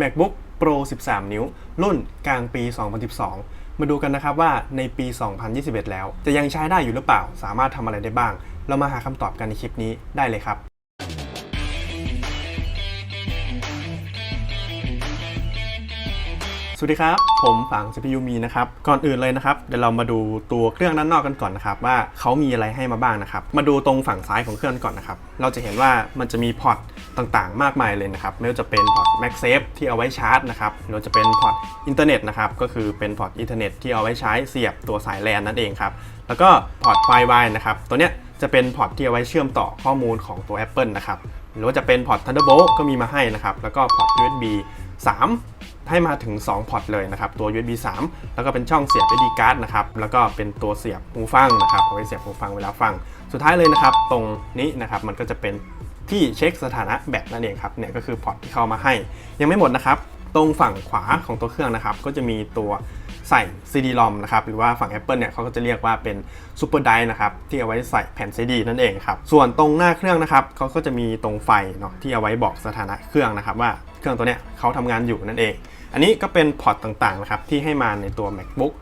MacBook Pro 13 นิ้ว รุ่นกลางปี 2012 มาดูกันนะครับว่าในปี 2021 แล้ว จะยังใช้ได้อยู่หรือเปล่า สามารถทำอะไรได้บ้าง เรามาหาคำตอบกันในคลิปนี้ได้เลยครับ สวัสดีครับ ผมฝัง CPU มีนะครับ ก่อนอื่นเลยนะครับ เดี๋ยวเรามาดูตัวเครื่องด้านนอกกันก่อนนะครับ ว่าเขามีอะไรให้มาบ้างนะครับ มาดูตรงฝั่งซ้ายของเครื่องก่อนนะครับ เราจะเห็นว่ามันจะมีพอร์ตต่างๆ มากมายเลยนะครับ ไม่ว่าจะเป็นพอร์ต MagSafe ที่เอาไว้ชาร์จนะครับหรือจะเป็นพอร์ตอินเทอร์เน็ตนะครับ ก็คือเป็นพอร์ตอินเทอร์เน็ตที่เอาไว้ใช้เสียบตัวสายแลนนั่นเองครับ แล้วก็พอร์ตไฟ Wi นะครับ ตัวเนี้ยจะเป็นพอร์ตที่เอาไว้เชื่อมต่อข้อมูลของตัว Apple นะครับ หรือว่าจะเป็นพอร์ต Thunderbolt ก็มีมาให้นะครับ แล้วก็พอร์ต USB 3ให้มาถึง 2 พอร์ตเลยนะครับตัว USB 3 แล้วก็เป็นช่องเสียบ SD card นะครับแล้วก็เป็นตัวเสียบหูฟังนะครับเอาไว้เสียบหูฟังเวลาฟัง สุดท้ายเลยนะครับ ตรงนี้นะครับมันก็จะเป็นที่เช็คสถานะแบตนั่นเองครับเนี่ยก็คือพอร์ตที่เข้ามาให้ ยังไม่หมดนะครับ ตรงฝั่งขวาของตัวเครื่องนะครับ ก็จะมีตัวใส่ CD-ROM นะครับหรือว่าฝั่ง Apple เนี่ยเขาก็จะเรียกว่าเป็น Super Drive นะครับที่เอาไว้ใส่แผ่น CD นั่นเองครับส่วนตรงหน้าเครื่องนะครับเขาก็จะมีตรงไฟเนาะที่เอาไว้บอกสถานะเครื่องนะครับว่า เครื่องตัวเนี้ยเขาทำงานอยู่นั่นเอง อันนี้ก็เป็นพอร์ตต่างๆนะครับที่ให้มาในตัว MacBook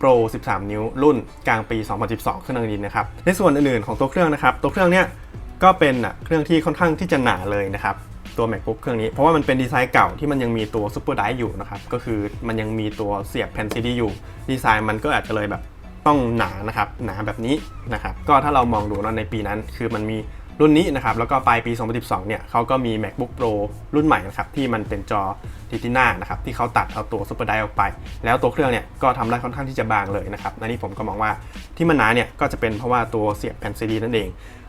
Pro 13 นิ้ว รุ่นกลางปี 2012 เครื่องนี้นะครับ ในส่วนอื่นๆของตัวเครื่องนะครับ ตัวเครื่องเนี้ยก็เป็นอะเครื่องที่ค่อนข้างที่จะหนาเลยนะครับตัว MacBook เครื่องนี้ เพราะว่ามันเป็นดีไซน์เก่าที่มันยังมีตัว Super Drive อยู่นะครับ ก็คือมันยังมีตัวเสียบแผ่น CD อยู่ ดีไซน์มันก็อาจจะเลยแบบต้องหนานะครับ หนาแบบนี้นะครับ ก็ถ้าเรามองดูนะในปีนั้น คือมันมี รุ่นนี้นะครับแล้วก็ปลายปี 2012 เนี่ยเขาก็มี MacBook Pro รุ่นใหม่นะครับที่มันเป็นจอ Retina นะครับที่เขาตัดเอาตัว Super Drive ออกไป แล้วตัวเครื่องเนี่ยก็ทำได้ค่อนข้างที่จะบางเลยนะครับอันนี้ผมก็มองว่าที่มันหนาเนี่ยก็จะเป็นเพราะว่าตัวเสียบแผ่น CD นั่นเอง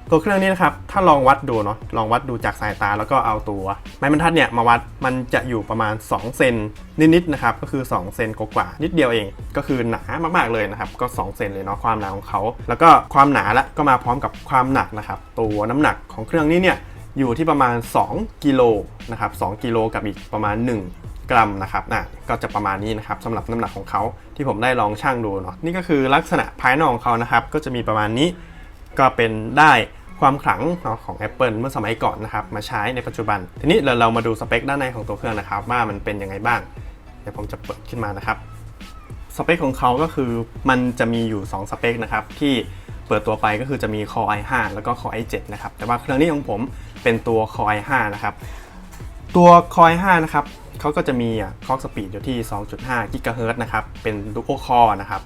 ตัวเครื่องนี้นะครับ ถ้าลองวัดดูเนาะ ลองวัดดูจากสายตาแล้วก็เอาตัวไม้บรรทัดเนี่ยมาวัด มันจะอยู่ประมาณ 2 เซนนิดๆนะครับ ก็คือ 2 เซนกว่านิดเดียวเอง ก็คือหนามากๆเลยนะครับ ก็ 2 เซนเลยเนาะความหนาของเขา แล้วก็ความหนาละก็มาพร้อมกับความหนักนะครับ ตัวน้ำหนักของเครื่องนี้เนี่ยอยู่ที่ประมาณ 2 กิโลนะครับ2กิโลกับอีกประมาณ 1กรัมนะครับน่ะก็จะประมาณนี้นะครับสำหรับน้ำหนักของเขาที่ผมได้ลองชั่งดูเนาะนี่ก็คือลักษณะภายนอกของเขานะครับ ก็จะมีประมาณนี้ก็เป็นได้ ความขลังของ Apple เมื่อสมัยก่อนนะครับมาใช้ในปัจจุบัน ทีนี้เราเรามาดูสเปคด้านในของตัวเครื่องนะครับ ว่ามันเป็นยังไงบ้าง เดี๋ยวผมจะเปิดขึ้นมานะครับสเปคของเขาก็คือมันจะมีอยู่ 2 สเปคนะครับที่เปิดตัวไปก็คือจะมี Core i5 แล้วก็ Core i7 นะครับแต่ว่าเครื่องนี้ของผมเป็นตัว Core i5 นะครับตัว Core i5 นะครับเขาก็จะมีอะคล็อกสปีดอยู่ที่ 2.5 GHz นะครับเป็น Dual Core นะครับ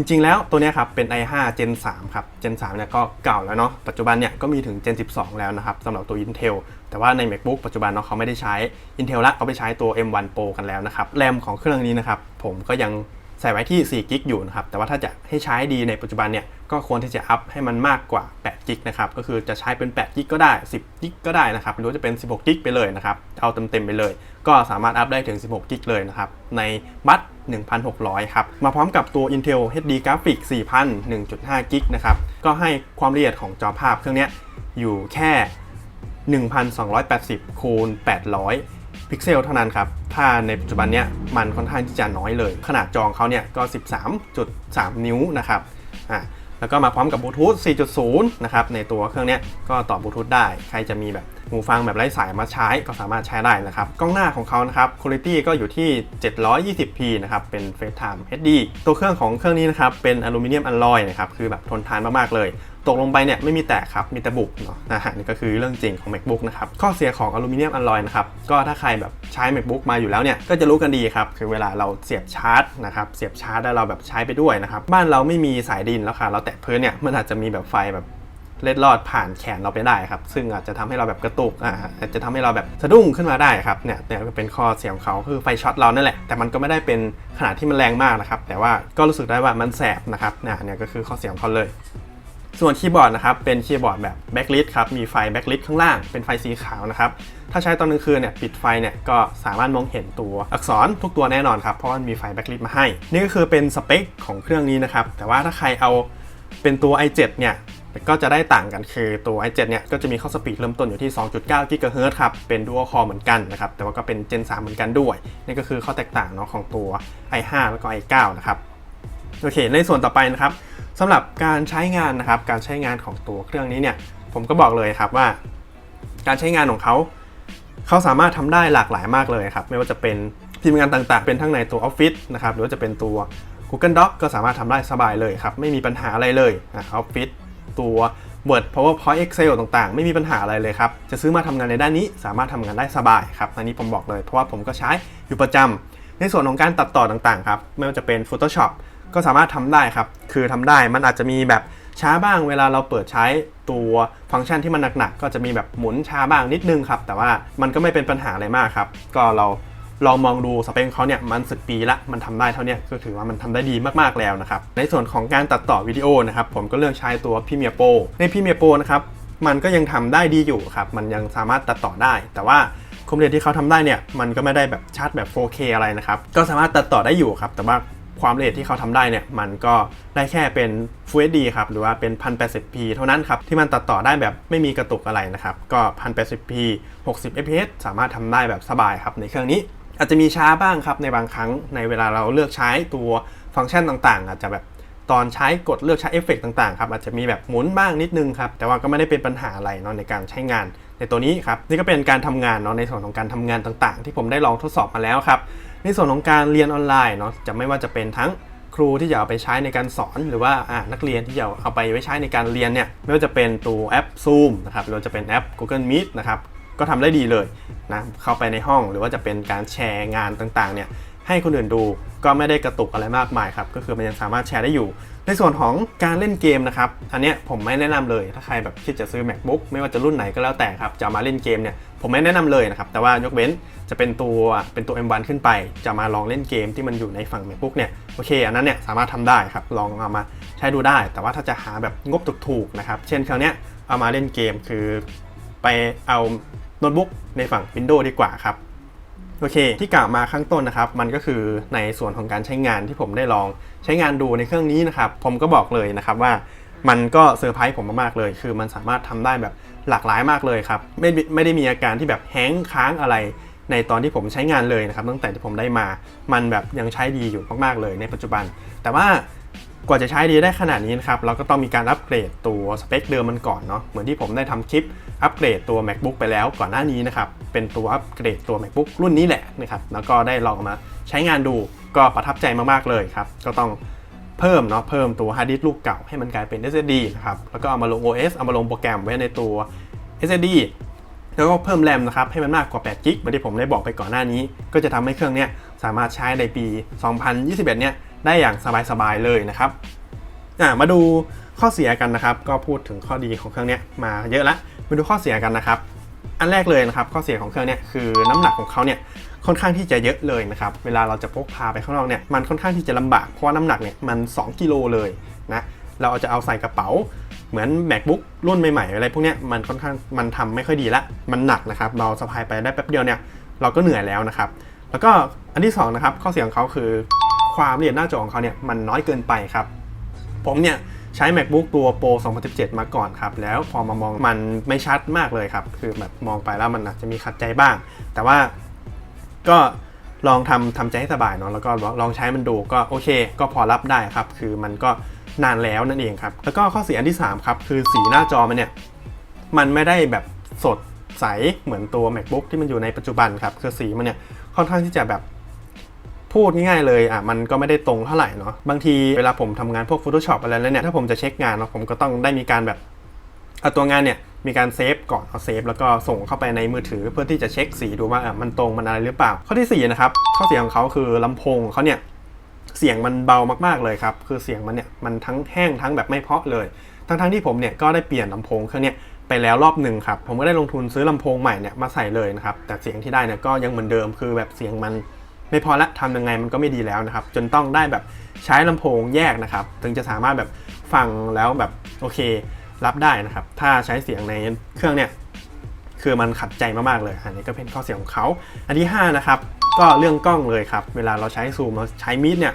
จริงๆแล้วตัวนี้ครับเป็น i5 Gen 3 ครับ Gen 3เนี่ยก็เก่าแล้วเนาะปัจจุบันเนี่ยก็มีถึง Gen 12 แล้วนะครับสำหรับตัว Intel แต่ว่าใน MacBook ปัจจุบันเนาะเขาไม่ได้ใช้ Intel ละเขาไปใช้ตัว M1 Pro กันแล้วนะครับแรมของเครื่องนี้นะครับผมก็ยัง ใส่ไว้ที่4กิกอยู่นะครับ แต่ว่าถ้าจะให้ใช้ดีในปัจจุบันเนี่ย ก็ควรที่จะอัพให้มันมากกว่า8กิกนะครับ ก็คือจะใช้เป็น8กิกก็ได้ 10กิกก็ได้นะครับ หรือจะเป็น 16กิกไปเลยนะครับ เอาเต็มๆไปเลย ก็สามารถอัพได้ถึง 16กิกเลยนะครับ ในบัต1,600 ครับ มาพร้อมกับตัว Intel HD Graphic 4000 1.5กิกนะครับ ก็ให้ความละเอียดของจอภาพเครื่องนี้อยู่แค่ 1,280คูณ800 พิกเซลเท่านั้นครับ ถ้าในปัจจุบันเนี้ยมันค่อนข้างที่จะน้อยเลย ขนาดจอของเขาเนี่ยก็ 13.3 นิ้วนะครับอ่าแล้วก็มาพร้อมกับบลูทูธ4.0 นะครับ ในตัวเครื่องเนี้ยก็ต่อบลูทูธได้ ใครจะมีแบบ หูฟังแบบไร้สายมาใช้ก็สามารถใช้ได้นะครับ กล้องหน้าของเขานะครับคุณภาพก็อยู่ที่ 720p นะครับ เป็น FaceTime HD ตัวเครื่องของเครื่องนี้นะครับ เป็นอลูมิเนียมอลลอยนะครับ คือแบบทนทานมาก ๆ เลย ตกลงไปเนี่ยไม่มีแตกครับ มีแต่บุบเนาะนะฮะนี่ก็คือเรื่องจริงของ MacBook นะครับ ข้อเสียของอลูมิเนียมอลลอยนะครับ ก็ถ้าใครแบบใช้ MacBook มาอยู่แล้วเนี่ย ก็จะรู้กันดีครับ คือเวลาเราเสียบชาร์จนะครับ เสียบชาร์จแล้วเราแบบใช้ไปด้วยนะครับ บ้านเราไม่มีสายดินแล้วค่ะ เราแตะพื้นเนี่ย มันอาจจะมีแบบไฟแบบ เล็ดลอดผ่านแขนเราไปได้ครับ ซึ่งอาจจะทำให้เราแบบกระตุกอ่าอาจจะทำให้เราแบบสะดุ้งขึ้นมาได้ครับเนี่ยเนี่ยเป็นข้อเสียของเขาคือไฟช็อตเรานั่นแหละ แต่มันก็ไม่ได้เป็นขนาดที่มันแรงมากนะครับ แต่ว่าก็รู้สึกได้ว่ามันแสบนะครับเนี่ยเนี่ยก็คือข้อเสียของเขาเลยส่วนคีย์บอร์ดนะครับ เป็นคีย์บอร์ดแบบแบ็กลิ t ครับ มีไฟแบ็กลิ t ข้างล่าง เป็นไฟสีขาวนะครับ ถ้าใช้ตอนกลางคืนเนี่ย ปิดไฟเนี่ย ก็สามารถมองเห็นตัวอักษรทุกตัวแน่นอนครับ เพราะมันมีไฟแบ็กลิ t มาให้ นี่ก็คือเป็นสเปคของเครื่องนี้นะครับ แต่ว่าถ้าใครเอาเป็นตัว i7 เนี่ย ก็จะได้ต่างกันคือตัว i7 เนี่ยก็จะมีข้อสปีดเริ่มต้นอยู่ที่ 2.9 GHz ครับ เป็น Dual Core เหมือนกันนะครับ แต่ว่าก็เป็น Gen 3 เหมือนกันด้วย นี่ก็คือข้อแตกต่างเนาะของตัว i5 แล้วก็ i9 นะครับ โอเค ในส่วนต่อไปนะครับสำหรับการใช้งานนะครับ การใช้งานของตัวเครื่องนี้เนี่ย ผมก็บอกเลยครับว่า การใช้งานของเขา เขาสามารถทำได้หลากหลายมากเลยครับ ไม่ว่าจะเป็นทีมงานต่างๆ เป็นทั้งในตัว Office นะครับ หรือว่าจะเป็นตัว Google Doc ก็สามารถทำได้สบายเลยครับ ไม่มีปัญหาอะไรเลยนะ Office ตัว Word PowerPoint Excel ต่างๆ ไม่มีปัญหาอะไรเลยครับ จะซื้อมาทำงานในด้านนี้สามารถทำงานได้สบายครับ อันนี้ผมบอกเลยเพราะว่าผมก็ใช้อยู่ประจำในส่วนของการตัดต่อต่างๆ ครับ ไม่ว่าจะเป็น Photoshop ก็สามารถทำได้ครับ คือทำได้มันอาจจะมีแบบช้าบ้างเวลาเราเปิดใช้ตัวฟังก์ชันที่มันหนักๆ ก็จะมีแบบหมุนช้าบ้างนิดนึงครับ แต่ว่ามันก็ไม่เป็นปัญหาอะไรมากครับ ก็เรา ลองมองดูสเปคเขาเนี่ยมันสึกปีละมันทำได้เท่านี้ก็ถือว่ามันทำได้ดีมากๆแล้วนะครับในส่วนของการตัดต่อวิดีโอนะครับผมก็เลือกใช้ตัว Premiere Pro ใน Premiere Pro นะครับมันก็ยังทำได้ดีอยู่ครับมันยังสามารถตัดต่อได้ แต่ว่าคอมเรทที่เขาทำได้เนี่ยมันก็ไม่ได้แบบชัดแบบ 4K อะไรนะครับก็สามารถตัดต่อได้อยู่ครับแต่ว่าความละเอียดที่เขาทำได้เนี่ยมันก็ได้แค่เป็น Full HD ครับหรือว่าเป็น 1080p เท่านั้นครับที่มันตัดต่อได้แบบไม่มีกระตุกอะไรนะครับก็ 1080p 60 fps สามารถทำได้แบบสบายครับในเครื่องนี้ อาจจะมีช้าบ้างครับในบางครั้งในเวลาเราเลือกใช้ตัวฟังก์ชันต่างๆ อาจจะแบบตอนใช้กดเลือกใช้เอฟเฟกต์ต่างๆครับอาจจะมีแบบหมุนบ้างนิดนึงครับแต่ว่าก็ไม่ได้เป็นปัญหาอะไรเนาะในการใช้งาน ในตัวนี้ครับนี่ก็เป็นการทำงานเนาะในส่วนของการทำงานต่างๆ ที่ผมได้ลองทดสอบมาแล้วครับในส่วนของการเรียนออนไลน์เนาะจะไม่ว่าจะเป็นทั้งครูที่จะเอาไปใช้ในการสอนหรือว่านักเรียนที่จะเอาไปไว้ใช้ในการเรียนเนี่ยไม่ว่าจะเป็นตัวแอป Zoom นะครับหรือจะเป็นแอป Google Meet นะครับ ก็ทำได้ดีเลยนะเข้าไปในห้องหรือว่าจะเป็นการแชร์งานต่างๆเนี่ยให้คนอื่นดูก็ไม่ได้กระตุกอะไรมากมายครับก็คือมันยังสามารถแชร์ได้อยู่ ในส่วนของการเล่นเกมนะครับอันเนี้ยผมไม่แนะนำเลยถ้าใครแบบคิดจะซื้อ macbook ไม่ว่าจะรุ่นไหนก็แล้วแต่ครับจะมาเล่นเกมเนี่ยผมไม่แนะนำเลยนะครับแต่ว่ายกเว้นจะเป็นตัวเป็นตัว M1 ขึ้นไป จะมาลองเล่นเกมที่มันอยู่ในฝั่ง macbook เนี่ยโอเคอันนั้นเนี่ยสามารถทำได้ครับลองเอามาใช้ดูได้ แต่ว่าถ้าจะหาแบบงบถูกๆนะครับเช่นคราวเนี้ยเอามาเล่นเกมคือไปเอา โน้ตบุ๊กในฝั่ง Windows ดีกว่าครับโอเค ที่กล่าวมาข้างต้นนะครับ มันก็คือในส่วนของการใช้งานที่ผมได้ลองใช้งานดูในเครื่องนี้นะครับ ผมก็บอกเลยนะครับว่ามันก็เซอร์ไพรส์ผมมากๆเลย คือมันสามารถทำได้แบบหลากหลายมากเลยครับ ไม่ไม่ได้มีอาการที่แบบแฮงค้างอะไร ในตอนที่ผมใช้งานเลยนะครับ ตั้งแต่ที่ผมได้มา มันแบบยังใช้ดีอยู่มากๆเลยในปัจจุบัน แต่ว่า กว่าจะใช้ดีได้ขนาดนี้นะครับเราก็ต้องมีการอัปเกรดตัวสเปคเดิมมันก่อนเนาะเหมือนที่ผมได้ทำคลิปอัปเกรดตัว macbook ไปแล้วก่อนหน้านี้นะครับเป็นตัวอัปเกรดตัว macbook รุ่นนี้แหละนะครับแล้วก็ได้ลองมาใช้งานดูก็ประทับใจมากๆเลยครับก็ต้องเพิ่มเนาะเพิ่มตัวฮาร์ดดิสก์ลูกเก่าให้มันกลายเป็น SSD นะครับแล้วก็เอามาลง OS เอามาลงโปรแกรมไว้ในตัว SSD แล้วก็เพิ่มแรมนะครับให้มันมากกว่า8กิกเหมือนที่ผมได้บอกไปก่อนหน้านี้ ก็จะทำให้เครื่องเนี้ยสามารถใช้ในปี 2021 เนี่ย ได้อย่างสบายๆเลยนะครับอะมาดูข้อเสียกันนะครับ ก็พูดถึงข้อดีของเครื่องนี้มาเยอะละมาดูข้อเสียกันนะครับ อันแรกเลยนะครับ ข้อเสียของเครื่องนี้คือน้ำหนักของเขาเนี่ยค่อนข้างที่จะเยอะเลยนะครับ เวลาเราจะพกพาไปข้างนอกเนี่ยมันค่อนข้างที่จะลำบากเพราะว่าน้ำหนักเนี่ยมัน 2 กิโลเลยนะเราจะเอาใส่กระเป๋า เหมือน macbook รุ่นใหม่ๆ อะไรพวกนี้มันค่อนข้างมันทำไม่ค่อยดีละมันหนักนะครับ เราสะพายไปได้แป๊บเดียวเนี่ยเราก็เหนื่อยแล้วนะครับ แล้วก็อันที่สองนะครับข้อเสียของเขาคือ ความละเอียดหน้าจอของเขาเนี่ยมันน้อยเกินไปครับ ผมเนี่ยใช้ macbook ตัว pro 2017 มาก่อนครับ แล้วพอมามองมันไม่ชัดมากเลยครับ คือแบบมองไปแล้วมันอาจจะมีขัดใจบ้าง แต่ว่าก็ลองทำทำใจให้สบายเนาะแล้วก็ลองใช้มันดูก็โอเค ก็พอรับได้ครับ คือมันก็นานแล้วนั่นเองครับ แล้วก็ข้อเสียอันที่ 3 ครับ คือสีหน้าจอมันเนี่ยมันไม่ได้แบบสดใสเหมือนตัว macbook ที่มันอยู่ในปัจจุบันครับคือสีมันเนี่ยค่อนข้างที่จะแบบ พูดง่ายๆเลยอะมันก็ไม่ได้ตรงเท่าไหร่เนาะบางทีเวลาผมทำงานพวก Photoshop อะไรแล้วเนี่ยถ้าผมจะเช็คงานเนาะผมก็ต้องได้มีการแบบเอาตัวงานเนี่ยมีการเซฟก่อนเอาเซฟแล้วก็ส่งเข้าไปในมือถือเพื่อที่จะเช็คสีดูว่าอะมันตรงมันอะไรหรือเปล่า ข้อที่สี่นะครับข้อเสียของเขาคือลำโพงเขาเนี่ยเสียงมันเบามากๆเลยครับคือเสียงมันเนี่ยมันทั้งแห้งทั้งแบบไม่เพาะเลย ทั้งๆที่ผมเนี่ยก็ได้เปลี่ยนลำโพงเครื่องเนี้ยไปแล้วรอบหนึ่งครับผมก็ได้ลงทุนซื้อลำโพงใหม่เนี่ยมาใส่เลยนะครับแต่เสียงที่ได้เนี่ยก็ยังเหมือนเดิมคือแบบเสียงมัน ไม่พอละทำยังไงมันก็ไม่ดีแล้วนะครับ จนต้องได้แบบใช้ลำโพงแยกนะครับ ถึงจะสามารถแบบฟังแล้วแบบโอเครับได้นะครับ ถ้าใช้เสียงในเครื่องเนี่ยคือมันขัดใจมากๆเลย อันนี้ก็เป็นข้อเสียของเขา อันที่ 5 นะครับ ก็เรื่องกล้องเลยครับ เวลาเราใช้ซูมเราใช้มีดเนี่ย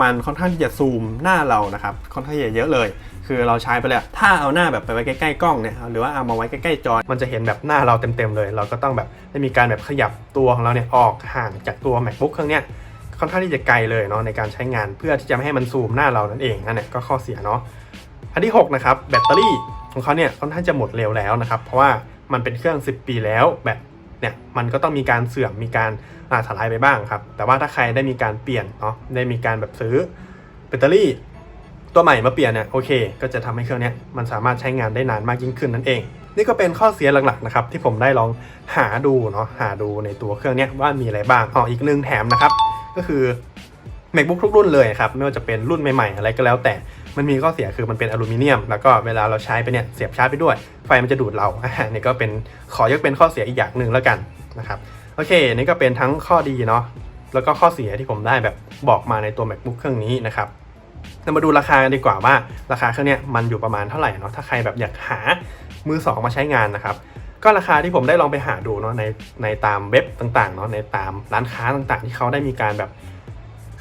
มันค่อนข้างที่จะซูมหน้าเรานะครับค่อนข้างเยอะเลย คือเราใช้ไปเลยถ้าเอาหน้าแบบไปไว้ใกล้ๆกล้องเนี่ยหรือว่าเอามาไว้ใกล้ๆจอมันจะเห็นแบบหน้าเราเต็มๆเลย เราก็ต้องแบบได้มีการแบบขยับตัวของเราเนี่ยออกห่างจากตัว macbook เครื่องเนี้ยค่อนข้างที่จะไกลเลยเนาะในการใช้งานเพื่อที่จะไม่ให้มันซูมหน้าเรานั่นเองนั่นแหละก็ข้อเสียเนาะอันที่ 6 นะครับ แบตเตอรี่ของเขาเนี่ยค่อนข้างจะหมดเร็วแล้วนะครับ เพราะว่ามันเป็นเครื่อง 10 ปีแล้วแบต เนี่ยมันก็ต้องมีการเสื่อมมีการอาถลายไปบ้างครับ แต่ว่าถ้าใครได้มีการเปลี่ยนเนาะได้มีการแบบซื้อแบตเตอรี่ ตัวใหม่มาเปลี่ยนเนี่ยโอเค ก็จะทำให้เครื่องเนี้ยมันสามารถใช้งานได้นานมากยิ่งขึ้นนั่นเอง นี่ก็เป็นข้อเสียหลักๆนะครับที่ผมได้ลองหาดูเนาะหาดูในตัวเครื่องเนี้ยว่ามีอะไรบ้างอ๋ออีกหนึ่งแถมนะครับก็คือ MacBook ทุกรุ่นเลยครับไม่ว่าจะเป็นรุ่นใหม่ๆ อะไรก็แล้วแต่ มันมีข้อเสียคือมันเป็นอลูมิเนียม แล้วก็เวลาเราใช้ไปเนี่ยเสียบชาร์จไปด้วย ไฟมันจะดูดเราอ่านี่ก็เป็นขอยกเป็นข้อเสียอีกอย่างหนึ่งแล้วกันนะครับโอเค นี่ก็เป็นทั้งข้อดีเนาะแล้วก็ข้อเสียที่ผมได้แบบบอกมาในตัว MacBook เครื่องนี้นะครับเรามาดูราคากันดีกว่าว่าราคาเครื่องเนี้ยมันอยู่ประมาณเท่าไหร่เนาะถ้าใครแบบอยากหามือสองมาใช้งานนะครับก็ราคาที่ผมได้ลองไปหาดูเนาะในในตามเว็บต่างๆเนาะในตามร้านค้าต่างๆ ที่เขาได้มีการแบบ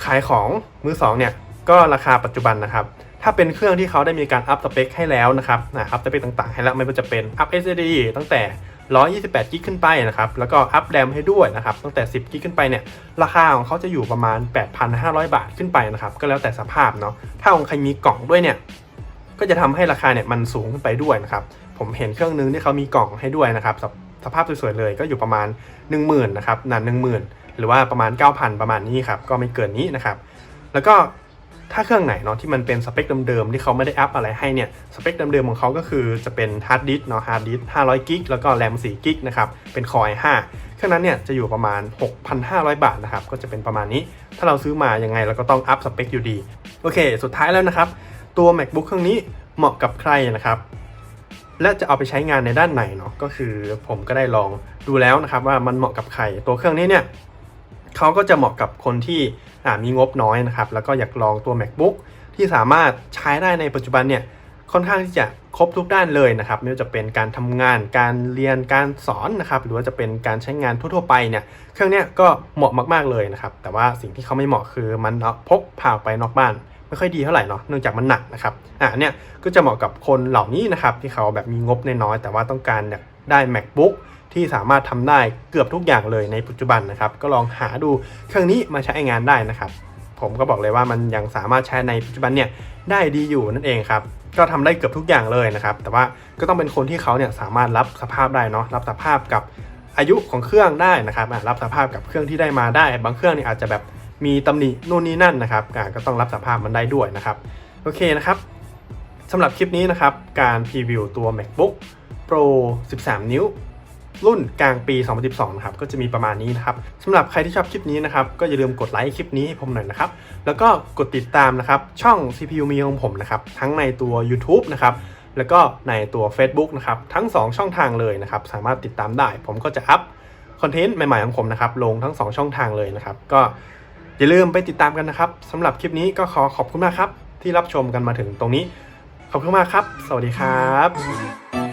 ขายของมือสองเนี่ยก็ราคาปัจจุบันนะครับ ถ้าเป็นเครื่องที่เขาได้มีการอัพสเปคให้แล้วนะครับนะอัพสเปคต่างๆ ให้แล้วไม่ว่าจะเป็นอัพ SSD ตั้งแต่ 128กิกขึ้นไปนะครับ แล้วก็อัพแรมให้ด้วยนะครับ ตั้งแต่ 10กิกขึ้นไปเนี่ย ราคาของเขาจะอยู่ประมาณ 8,500 บาทขึ้นไปนะครับ ก็แล้วแต่สภาพเนาะ ถ้าของใครมีกล่องด้วยเนี่ย ก็จะทำให้ราคาเนี่ยมันสูงขึ้นไปด้วยนะครับ ผมเห็นเครื่องนึงที่เขามีกล่องให้ด้วยนะครับสภสภาพสวยๆเลยก็อยู่ประมาณ 10,000นะครับนั่น10,000หรือว่าประมาณ 9,000 ประมาณนี้ครับ ก็ไม่เกินนี้นะครับ แล้วก็ ถ้าเครื่องไหนเนาะที่มันเป็นสเปคเดิมๆที่เขาไม่ได้อัพอะไรให้เนี่ยสเปคเดิมๆของเขาก็คือจะเป็นฮาร์ดดิสก์เนาะฮาร์ดดิสก์500กิกแล้วก็แรม4กิกนะครับเป็น Core i5 เครื่องนั้นเนี่ยจะอยู่ประมาณ 6,500 บาทนะครับก็จะเป็นประมาณนี้ ถ้าเราซื้อมายังไงเราก็ต้องอัพสเปคอยู่ดีโอเค สุดท้ายแล้วนะครับ ตัว MacBook เครื่องนี้เหมาะกับใครนะครับและจะเอาไปใช้งานในด้านไหนเนาะก็คือผมก็ได้ลองดูแล้วนะครับว่ามันเหมาะกับใครตัวเครื่องนี้เนี่ย เขาก็จะเหมาะกับคนที่มีงบน้อยนะครับ แล้วก็อยากลองตัว macbook ที่สามารถใช้ได้ในปัจจุบันเนี่ยค่อนข้างที่จะครบทุกด้านเลยนะครับ ไม่ว่าจะเป็นการทำงานการเรียนการสอนนะครับ หรือว่าจะเป็นการใช้งานทั่วๆไปเนี่ยเครื่องเนี้ยก็เหมาะมากๆเลยนะครับ แต่ว่าสิ่งที่เขาไม่เหมาะคือมันพกพาไปนอกบ้าน ไม่ค่อยดีเท่าไหร่เนาะเนื่องจากมันหนักนะครับอ่าเนี่ยก็จะเหมาะกับคนเหล่านี้นะครับที่เขาแบบมีงบน้อยแต่ว่าต้องการอยากได้ macbook ที่สามารถทำได้เกือบทุกอย่างเลยในปัจจุบันนะครับ ก็ลองหาดูเครื่องนี้มาใช้งานได้นะครับ ผมก็บอกเลยว่ามันยังสามารถใช้ในปัจจุบันเนี่ยได้ดีอยู่นั่นเองครับก็ทำได้เกือบทุกอย่างเลยนะครับ แต่ว่าก็ต้องเป็นคนที่เขาเนี่ยสามารถรับสภาพได้เนาะรับสภาพกับอายุของเครื่องได้นะครับรับสภาพกับเครื่องที่ได้มาได้ บางเครื่องเนี่ยอาจจะแบบมีตำหนินู่นนี่นั่นนะครับก็ต้องรับสภาพมันได้ด้วยนะครับโอเคนะครับสำหรับคลิปนี้นะครับการพรีวิวตัว MacBook Pro 13 นิ้ว รุ่นกลางปี 2012นะครับก็จะมีประมาณนี้นะครับสำหรับใครที่ชอบคลิปนี้นะครับก็อย่าลืมกดไลค์คลิปนี้ให้ผมหน่อยนะครับแล้วก็กดติดตามนะครับช่อง CPU มีของผมนะครับทั้งในตัว YouTube นะครับแล้วก็ในตัว Facebook นะครับทั้ง 2 ช่องทางเลยนะครับสามารถติดตามได้ ผมก็จะอัพคอนเทนต์ใหม่ๆของผมนะครับลงทั้ง 2 ช่องทางเลยนะครับก็อย่าลืมไปติดตามกันนะครับสำหรับคลิปนี้ก็ขอขอบคุณมากครับที่รับชมกันมาถึงตรงนี้ ขอบคุณมากครับ สวัสดีครับ